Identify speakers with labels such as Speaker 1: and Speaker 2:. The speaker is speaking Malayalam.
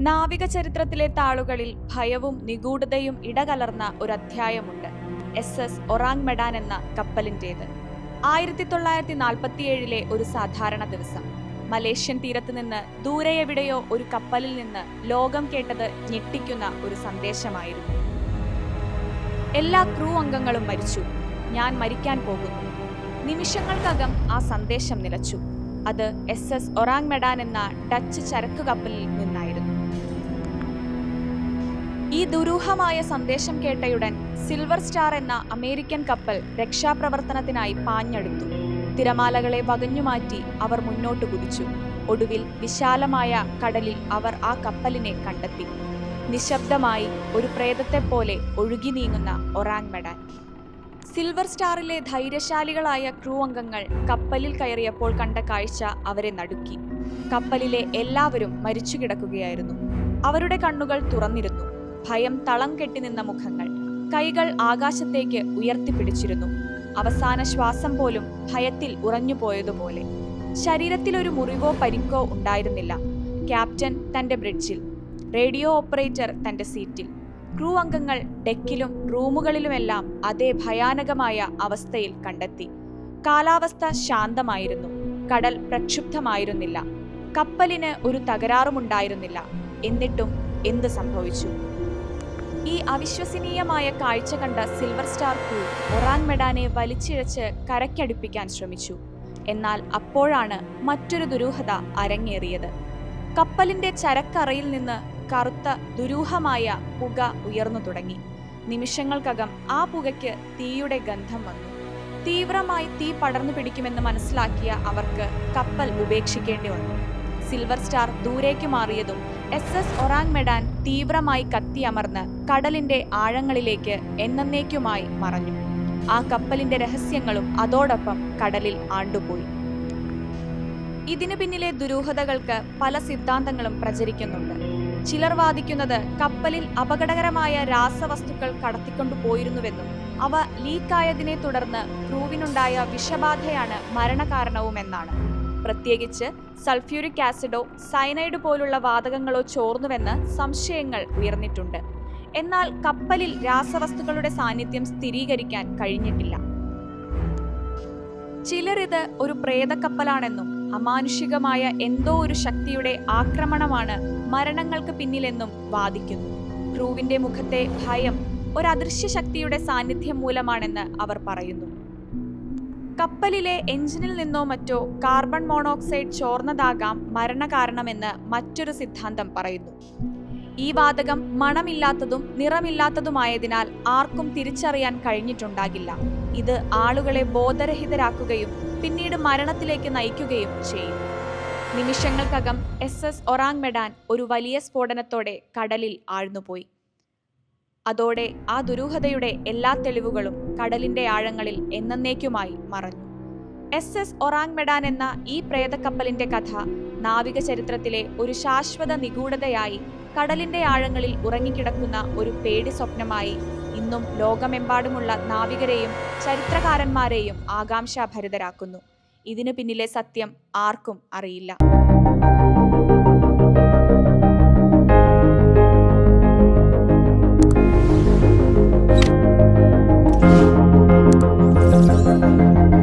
Speaker 1: നാവിക ചരിത്രത്തിലെ താളുകളിൽ ഭയവും നിഗൂഢതയും ഇടകലർന്ന ഒരു അധ്യായമുണ്ട് എസ്. എസ്. ഒറാങ് മെഡാൻ എന്ന കപ്പലിന്റേത്. ആയിരത്തി തൊള്ളായിരത്തി നാൽപ്പത്തിയേഴിലെ ഒരു സാധാരണ ദിവസം. മലേഷ്യൻ തീരത്ത് നിന്ന് ദൂരെ എവിടെയോ ഒരു കപ്പലിൽ നിന്ന് ലോകം കേട്ടത് ഞെട്ടിക്കുന്ന ഒരു സന്ദേശമായിരുന്നു. എല്ലാ ക്രൂ അംഗങ്ങളും മരിച്ചു. ഞാൻ മരിക്കാൻ പോകുന്നു. നിമിഷങ്ങൾക്കകം ആ സന്ദേശം നിലച്ചു. അത് എസ് എസ് ഒറാങ് മെഡാൻ എന്ന ഡച്ച് ചരക്ക് കപ്പലിൽ നിന്നായിരുന്നു. ഈ ദുരൂഹമായ സന്ദേശം കേട്ടയുടൻ സിൽവർ സ്റ്റാർ എന്ന അമേരിക്കൻ കപ്പൽ രക്ഷാപ്രവർത്തനത്തിനായി പാഞ്ഞെടുത്തു. തിരമാലകളെ വകഞ്ഞുമാറ്റി അവർ മുന്നോട്ട് കുതിച്ചു. ഒടുവിൽ വിശാലമായ കടലിൽ അവർ ആ കപ്പലിനെ കണ്ടെത്തി. നിശബ്ദമായി ഒരു പ്രേതത്തെ പോലെ ഒഴുകി നീങ്ങുന്ന ഒറാങ് മെഡാൻ. സിൽവർ സ്റ്റാറിലെ ധൈര്യശാലികളായ ക്രൂ അംഗങ്ങൾ കപ്പലിൽ കയറിയപ്പോൾ കണ്ട കാഴ്ച അവരെ നടുക്കി. കപ്പലിലെ എല്ലാവരും മരിച്ചു കിടക്കുകയായിരുന്നു. അവരുടെ കണ്ണുകൾ തുറന്നിരുന്നു. ഭയം തളം കെട്ടി നിന്ന മുഖങ്ങൾ. കൈകൾ ആകാശത്തേക്ക് ഉയർത്തിപ്പിടിച്ചിരുന്നു. അവസാന ശ്വാസം പോലും ഭയത്തിൽ ഉറഞ്ഞുപോയതുപോലെ ശരീരത്തിൽ ഒരു മുറിവോ പരിക്കോ ഉണ്ടായിരുന്നില്ല. ക്യാപ്റ്റൻ തന്റെ ബ്രിഡ്ജിൽ റേഡിയോ ഓപ്പറേറ്റർ തന്റെ സീറ്റിൽ. ക്രൂ അംഗങ്ങൾ ഡെക്കിലും റൂമുകളിലുമെല്ലാം അതേ ഭയാനകമായ അവസ്ഥയിൽ കണ്ടെത്തി. കാലാവസ്ഥ ശാന്തമായിരുന്നു. കടൽ പ്രക്ഷുബ്ധമായിരുന്നില്ല. കപ്പലിന് ഒരു തകരാറുമുണ്ടായിരുന്നില്ല. എന്നിട്ടും എന്ത് സംഭവിച്ചു? ഈ അവിശ്വസനീയമായ കാഴ്ച കണ്ട സിൽവർ സ്റ്റാർ ക്രൂ ഒറാൻ മെഡാനെ വലിച്ചിഴച്ച് കരയ്ക്കടുപ്പിക്കാൻ ശ്രമിച്ചു. എന്നാൽ അപ്പോഴാണ് മറ്റൊരു ദുരൂഹത അരങ്ങേറിയത്. കപ്പലിന്റെ ചരക്കറയിൽ നിന്ന് കറുത്ത ദുരൂഹമായ പുക ഉയർന്നു തുടങ്ങി. നിമിഷങ്ങൾക്കകം ആ പുകയ്ക്ക് തീയുടെ ഗന്ധം വന്നു. തീവ്രമായി തീ പടർന്നു പിടിക്കുമെന്ന് മനസ്സിലാക്കിയ അവർക്ക് കപ്പൽ ഉപേക്ഷിക്കേണ്ടി വന്നു. സിൽവർ സ്റ്റാർ ദൂരേക്ക് മാറിയതും എസ് എസ് ഒറാങ് മെഡാൻ തീവ്രമായി കത്തിയമർന്ന് കടലിന്റെ ആഴങ്ങളിലേക്ക് എന്നേക്കുമായി മറഞ്ഞു. ആ കപ്പലിന്റെ രഹസ്യങ്ങളും അതോടൊപ്പം കടലിൽ ആണ്ടുപോയി. ഇതിനു പിന്നിലെ ദുരൂഹതകൾക്ക് പല സിദ്ധാന്തങ്ങളും പ്രചരിക്കുന്നുണ്ട്. ചിലർ വാദിക്കുന്നത് കപ്പലിൽ അപകടകരമായ രാസവസ്തുക്കൾ കടത്തിക്കൊണ്ടു പോയിരുന്നുവെന്നും അവ ലീക്കായതിനെ തുടർന്ന് ക്രൂവിനുണ്ടായ വിഷബാധയാണ് മരണകാരണവുമെന്നാണ്. പ്രത്യേകിച്ച് സൾഫ്യൂരിക് ആസിഡോ സയനൈഡ് പോലുള്ള വാതകങ്ങളോ ചോർന്നുവെന്ന് സംശയങ്ങൾ ഉയർന്നിട്ടുണ്ട്. എന്നാൽ കപ്പലിൽ രാസവസ്തുക്കളുടെ സാന്നിധ്യം സ്ഥിരീകരിക്കാൻ കഴിഞ്ഞിട്ടില്ല. ചിലരിത് ഒരു പ്രേതക്കപ്പലാണെന്നും അമാനുഷികമായ എന്തോ ഒരു ശക്തിയുടെ ആക്രമണമാണ് മരണങ്ങൾക്ക് പിന്നിലെന്നും വാദിക്കുന്നു. ക്രൂവിന്റെ മുഖത്തെ ഭയം ഒരു ശക്തിയുടെ സാന്നിധ്യം മൂലമാണെന്ന് അവർ പറയുന്നു. കപ്പലിലെ എഞ്ചിനിൽ നിന്നോ മറ്റോ കാർബൺ മോണോക്സൈഡ് ചോർന്നതാകാം മരണകാരണമെന്ന് മറ്റൊരു സിദ്ധാന്തം പറയുന്നു. ഈ വാതകം മണമില്ലാത്തതും നിറമില്ലാത്തതുമായതിനാൽ ആർക്കും തിരിച്ചറിയാൻ കഴിഞ്ഞിട്ടുണ്ടാകില്ല. ഇത് ആളുകളെ ബോധരഹിതരാക്കുകയും പിന്നീട് മരണത്തിലേക്ക് നയിക്കുകയും ചെയ്യും. നിമിഷങ്ങൾക്കകം എസ്. എസ്. ഒറാങ് മെഡാൻ ഒരു വലിയ സ്ഫോടനത്തോടെ കടലിൽ ആഴ്ന്നുപോയി. അതോടെ ആ ദുരൂഹതയുടെ എല്ലാ തെളിവുകളും കടലിന്റെ ആഴങ്ങളിൽ എന്നേക്കുമായി മറഞ്ഞു. എസ്. എസ്. ഒറാങ് മെഡാൻ എന്ന ഈ പ്രേതക്കപ്പലിന്റെ കഥ നാവിക ചരിത്രത്തിലെ ഒരു ശാശ്വത നിഗൂഢതയായി കടലിന്റെ ആഴങ്ങളിൽ ഉറങ്ങിക്കിടക്കുന്ന ഒരു പേടി സ്വപ്നമായി ഇന്നും ലോകമെമ്പാടുമുള്ള നാവികരെയും ചരിത്രകാരന്മാരെയും ആകാംക്ഷാഭരിതരാക്കുന്നു. ഇതിനു പിന്നിലെ സത്യം ആർക്കും അറിയില്ല.